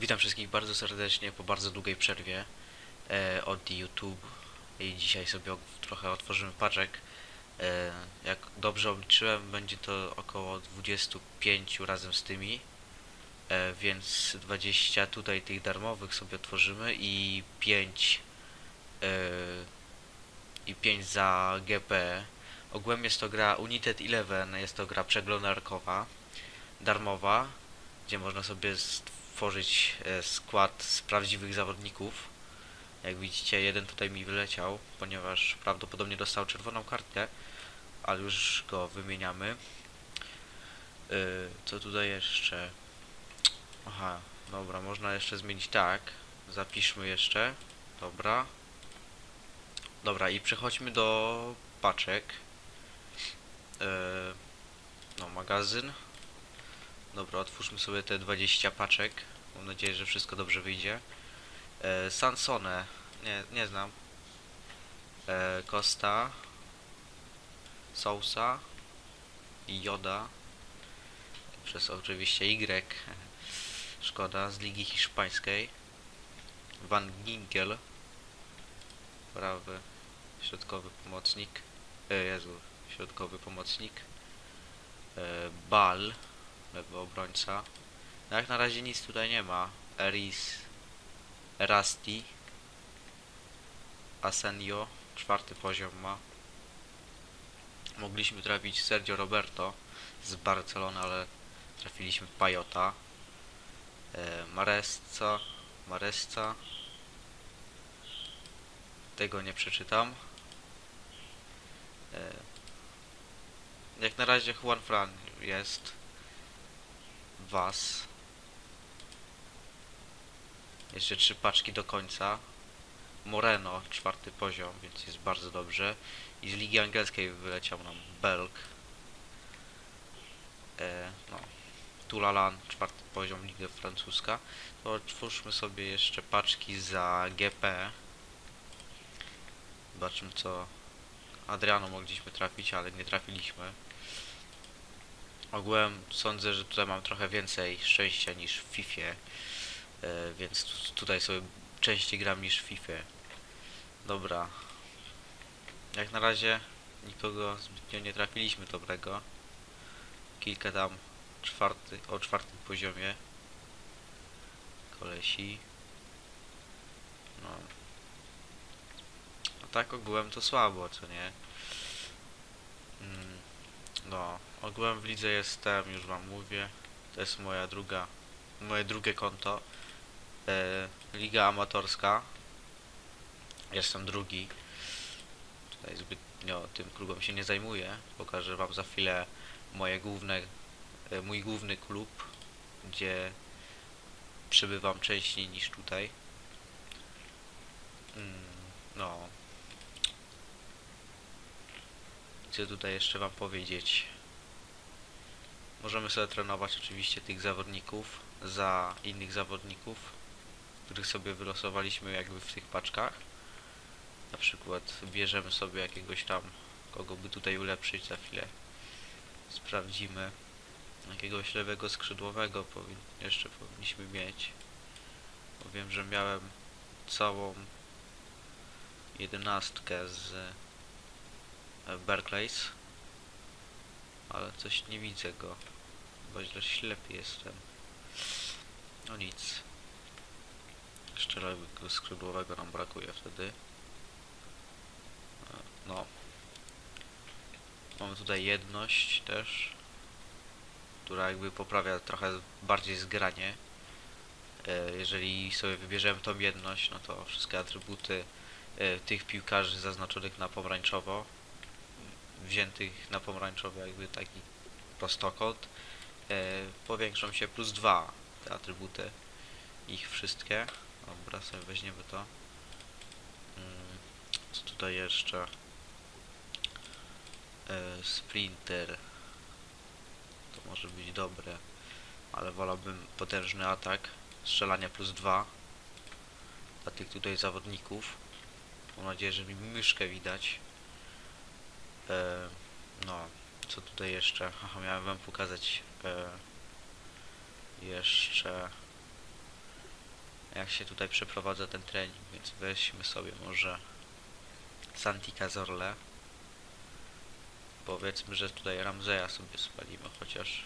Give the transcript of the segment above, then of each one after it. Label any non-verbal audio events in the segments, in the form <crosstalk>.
Witam wszystkich bardzo serdecznie po bardzo długiej przerwie e, od YouTube i dzisiaj sobie trochę otworzymy paczek. E, jak dobrze obliczyłem, będzie to około 25 razem z tymi, e, więc 20 tutaj tych darmowych sobie otworzymy i 5 e, i 5 za GP. Ogółem jest to gra United 11, jest to gra przeglądarkowa, darmowa, gdzie można sobie stworzyć e, skład z prawdziwych zawodników. Jak widzicie, jeden tutaj mi wyleciał, ponieważ prawdopodobnie dostał czerwoną kartkę, ale już go wymieniamy. E, Co tutaj jeszcze? Aha, dobra, można jeszcze zmienić tak. Zapiszmy jeszcze. Dobra. Dobra, i przechodźmy do paczek. E, No, magazyn. Dobra, otwórzmy sobie te 20 paczek. Mam nadzieję, że wszystko dobrze wyjdzie. E, Sansone. Nie, nie znam. E, Costa. Sousa. Joda. Przez oczywiście Y. <laughs> Szkoda, z Ligi Hiszpańskiej. Van Ginkel. Prawy, środkowy pomocnik. E, Jezu, środkowy pomocnik. E, Bal lewy obrońca. Jak na razie nic tutaj nie ma. Eris, Erasti, Asenio, czwarty poziom ma. Mogliśmy trafić Sergio Roberto z Barcelony, ale trafiliśmy Pajota. E, Maresca, Maresca. Tego nie przeczytam. E, jak na razie Juan Fran jest was. Jeszcze trzy paczki do końca. Moreno, czwarty poziom, więc jest bardzo dobrze. I z Ligi Angielskiej wyleciał nam Belk. E, no. Tulalan, czwarty poziom, Liga Francuska. To otwórzmy sobie jeszcze paczki za GP. Zobaczymy co Adriano mogliśmy trafić, ale nie trafiliśmy. Ogółem sądzę, że tutaj mam trochę więcej szczęścia niż w FIFA, e, więc tu- tutaj sobie częściej gram niż w FIFA. Dobra. Jak na razie nikogo zbytnio nie trafiliśmy dobrego. Kilka tam czwarty, o czwartym poziomie. Kolesi. No. A tak ogółem to słabo, co nie? Mm, no, ogółem w lidze jestem, już wam mówię. To jest moja druga, moje drugie konto. E, Liga amatorska. Jestem drugi. Tutaj zbytnio tym klubem się nie zajmuję. Pokażę wam za chwilę moje główne, e, mój główny klub, gdzie przybywam częściej niż tutaj. Mm, no, co tutaj jeszcze wam powiedzieć? Możemy sobie trenować oczywiście tych zawodników za innych zawodników, których sobie wylosowaliśmy jakby w tych paczkach. Na przykład bierzemy sobie jakiegoś tam, kogo by tutaj ulepszyć za chwilę. Sprawdzimy. Jakiegoś lewego skrzydłowego powin jeszcze powinniśmy mieć. Bo wiem, że miałem całą jedenastkę z e, Barclays ale coś nie widzę go bo źle ślepy jestem no nic lewego skrzydłowego nam brakuje wtedy. E, no. Mamy tutaj jedność też która jakby poprawia trochę bardziej zgranie. E, jeżeli sobie wybierzemy tą jedność no to wszystkie atrybuty e, tych piłkarzy zaznaczonych na pomarańczowo wziętych na pomarańczowy jakby taki prostokąt powiększą się plus dwa te atrybuty ich wszystkie dobra sobie weźmiemy to. Mm, co tutaj jeszcze? E, sprinter. To może być dobre ale wolałbym potężny atak. Strzelania plus dwa dla tych tutaj zawodników. Mam nadzieję, że mi myszkę widać. E, no, co tutaj jeszcze? Aha, miałem wam pokazać e, jeszcze jak się tutaj przeprowadza ten trening, więc weźmy sobie może Santi Cazorle. Powiedzmy, że tutaj Ramzeja sobie spalimy, chociaż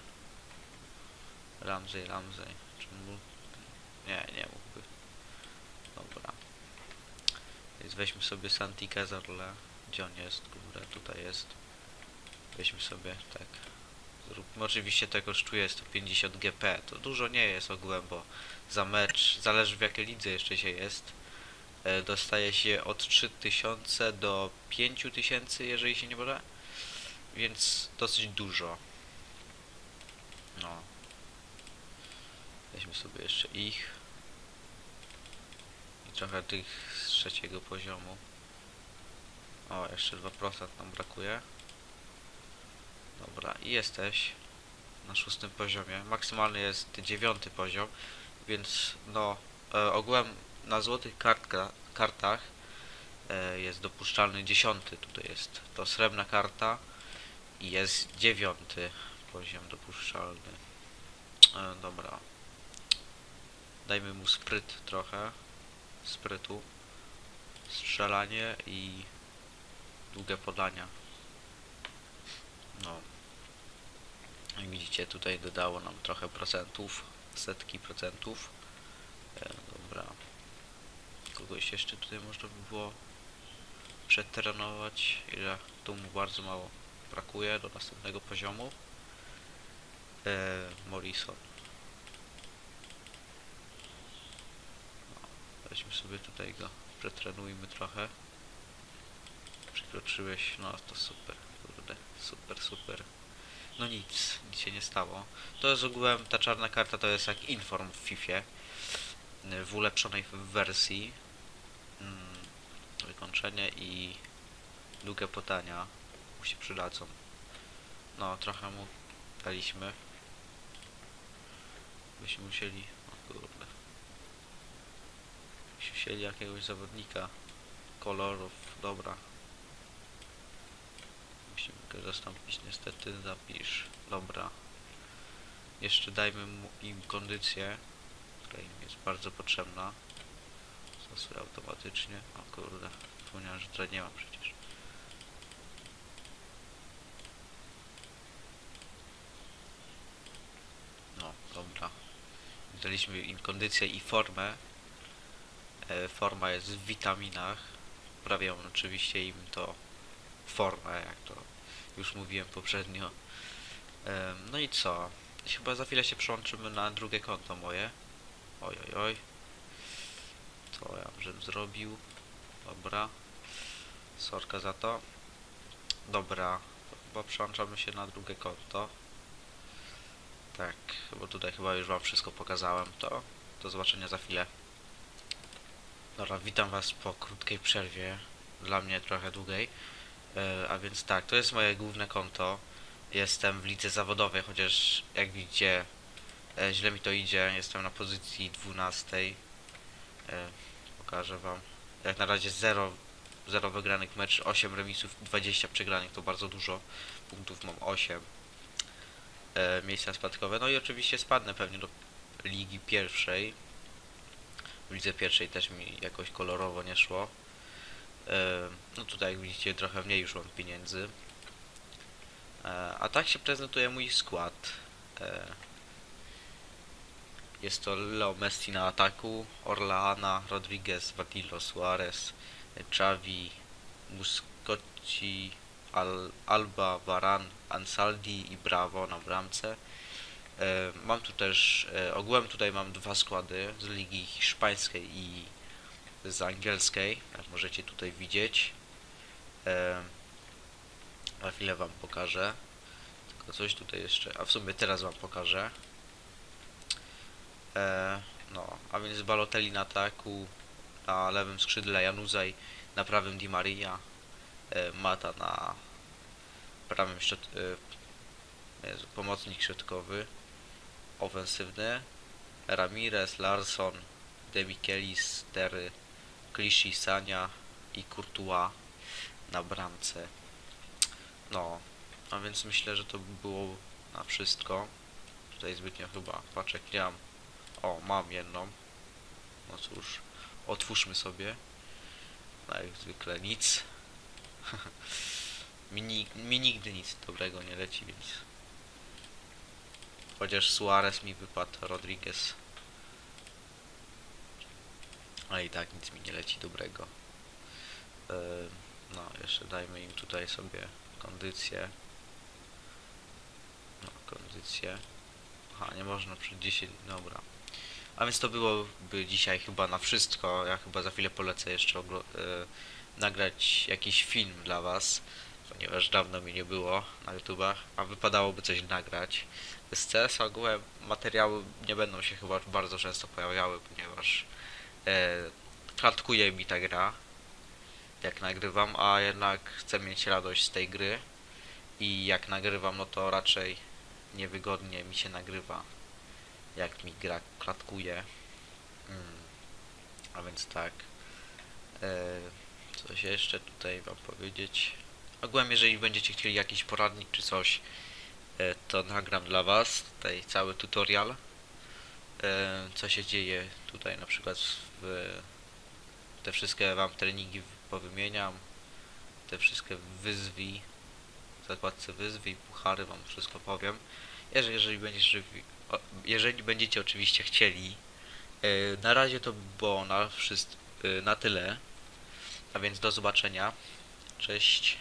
Ramzej, Ramzej. Mógł... Nie, nie mógłby. Dobra. Więc weźmy sobie Santi Cazorle. Gdzie on jest? Kurde, tutaj jest. Weźmy sobie, tak. Zróbmy, oczywiście to kosztuje 150 GP. To dużo nie jest ogółem, bo za mecz, zależy w jakiej lidze jeszcze się jest, e, dostaje się od 3000 do 5000, jeżeli się nie mylę. Więc dosyć dużo. No. Weźmy sobie jeszcze ich. I trochę tych z trzeciego poziomu. O, jeszcze 2% nam brakuje. Dobra, i jesteś na szóstym poziomie. Maksymalny jest dziewiąty poziom, więc no e, ogółem na złotych kartka, kartach e, jest dopuszczalny dziesiąty. Tutaj jest to srebrna karta i jest dziewiąty poziom dopuszczalny. E, dobra. Dajmy mu spryt trochę. Sprytu. Strzelanie i długie podania. No. Jak widzicie tutaj dodało nam trochę procentów, setki procentów. E, dobra. Kogoś jeszcze tutaj można by było przetrenować, ile tu mu bardzo mało brakuje do następnego poziomu. E, Morrison. No, weźmy sobie tutaj go, przetrenujmy trochę. Przekroczyłeś, no to super, kurde, super, super. No nic, nic się nie stało. To jest ogółem, ta czarna karta to jest jak inform w FIFA. y, W ulepszonej wersji. Mm, Wykończenie i długie podania mu się przydadzą. No, trochę mu daliśmy. Byśmy musieli... O kurde. Byśmy musieli jakiegoś zawodnika kolorów. Dobra. Zastąpić niestety. Zapisz. Dobra. Jeszcze dajmy mu im kondycję, która im jest bardzo potrzebna. Stosuję automatycznie. O kurde. Wspomniałem, że tutaj nie ma przecież. No, dobra. Daliśmy im kondycję i formę. E, forma jest w witaminach. Poprawiam oczywiście im to formę, jak to już mówiłem poprzednio. No i co? Chyba za chwilę się przełączymy na drugie konto moje. Oj, oj, oj. Co ja żem zrobił? Dobra. Sorka za to. Dobra. to Chyba przełączamy się na drugie konto. Tak, bo tutaj chyba już wam wszystko pokazałem. To do zobaczenia za chwilę. Dobra, witam was po krótkiej przerwie. Dla mnie trochę długiej. E, a więc tak, to jest moje główne konto. Jestem w lidze zawodowej, chociaż jak widzicie e, źle mi to idzie. Jestem na pozycji 12. E, pokażę wam. Jak na razie 0, 0 wygranych mecz, 8 remisów, 20 przegranych to bardzo dużo. Punktów mam 8. E, miejsca spadkowe. No i oczywiście spadnę pewnie do ligi pierwszej. W lidze pierwszej też mi jakoś kolorowo nie szło. E, No tutaj jak widzicie trochę mniej już mam pieniędzy. E, A tak się prezentuje mój skład. E, Jest to Leo Messi na ataku, Orleana, Rodriguez, Vadillo, Suarez, Xavi, Muscotti, Al Alba, Varan, Ansaldi i Bravo na bramce. Mam tu też, ogółem tutaj mam dwa składy z ligi hiszpańskiej i z angielskiej, jak możecie tutaj widzieć. Za chwilę wam pokażę. Tylko coś tutaj jeszcze, a w sumie teraz wam pokażę. E, no, a więc Balotelli na ataku, na lewym skrzydle Januzaj, na prawym Di Maria, e, Mata na prawym środ... E, Jezu, pomocnik środkowy, ofensywny, Ramirez, Larson, Demichelis, Tery, Clichy, Sania i Courtois na bramce. No, a więc myślę, że to by było na wszystko. Tutaj zbytnio chyba nie mam. O, mam jedną. no cóż, otwórzmy sobie. No jak zwykle nic. <laughs> mi, mi nigdy nic dobrego nie leci, więc... Chociaż Suarez mi wypadł, Rodriguez. Ale i tak nic mi nie leci dobrego. Eee, no, jeszcze dajmy im tutaj sobie kondycję. No, kondycję. Aha, nie można przed 10, dobra. A więc to byłoby dzisiaj chyba na wszystko. Ja chyba za chwilę polecę jeszcze e, nagrać jakiś film dla was, ponieważ dawno mi nie było na YouTubach, a wypadałoby coś nagrać. Z CS ogółem materiały nie będą się chyba bardzo często pojawiały, ponieważ e, klatkuje mi ta gra, jak nagrywam, a jednak chcę mieć radość z tej gry i jak nagrywam, no to raczej niewygodnie mi się nagrywa, jak mi gra klatkuje. Mm. A więc tak. E, coś jeszcze tutaj wam powiedzieć. Ogółem, jeżeli będziecie chcieli jakiś poradnik czy coś, e, to nagram dla was tutaj cały tutorial. E, co się dzieje tutaj na przykład w te wszystkie wam treningi powymieniam. Te wszystkie wyzwi w zakładce wyzwy i puchary wam wszystko powiem. Jeżeli, jeżeli, będziecie, jeżeli będziecie oczywiście chcieli. E, na razie to by było na, wszyst- e, na tyle. A więc do zobaczenia. Cześć.